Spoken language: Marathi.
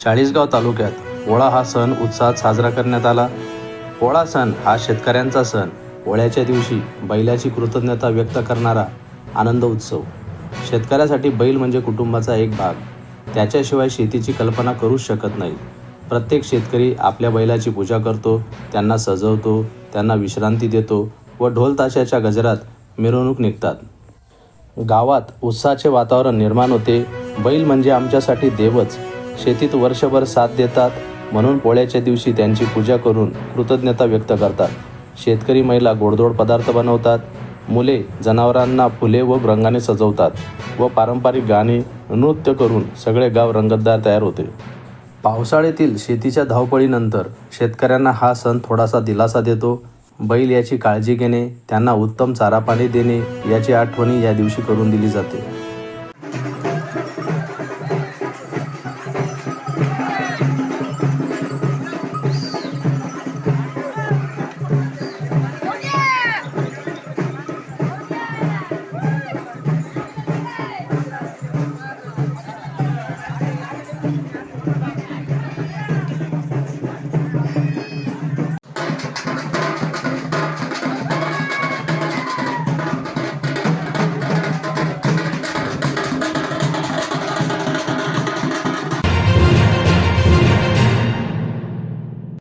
चाळीसगाव तालुक्यात पोळा हा सण उत्साहात साजरा करण्यात आला. पोळा सण हा शेतकऱ्यांचा सण. पोळ्याच्या दिवशी बैलाची कृतज्ञता व्यक्त करणारा आनंद उत्सव. शेतकऱ्यासाठी बैल म्हणजे कुटुंबाचा एक भाग. त्याच्याशिवाय शेतीची कल्पना करूच शकत नाही. प्रत्येक शेतकरी आपल्या बैलाची पूजा करतो त्यांना सजवतो त्यांना विश्रांती देतो व ढोल ताशाच्या गजरात मिरवणूक निघतात. गावात उत्साहाचे वातावरण निर्माण होते. बैल म्हणजे आमच्यासाठी देवच. शेतीत वर्षभर साथ देतात. म्हणून पोळ्याच्या दिवशी त्यांची पूजा करून कृतज्ञता व्यक्त करतात. शेतकरी महिला गोडधोड पदार्थ बनवतात. मुले जनावरांना फुले व रंगाने सजवतात व पारंपरिक गाणी नृत्य करून सगळे गाव रंगतदार तयार होते. पावसाळ्यातील शेतीच्या धावपळीनंतर शेतकऱ्यांना हा सण थोडासा दिलासा देतो. बैल याची काळजी घेणे त्यांना उत्तम चारा पाणी देणे याची आठवणी या दिवशी करून दिली जाते.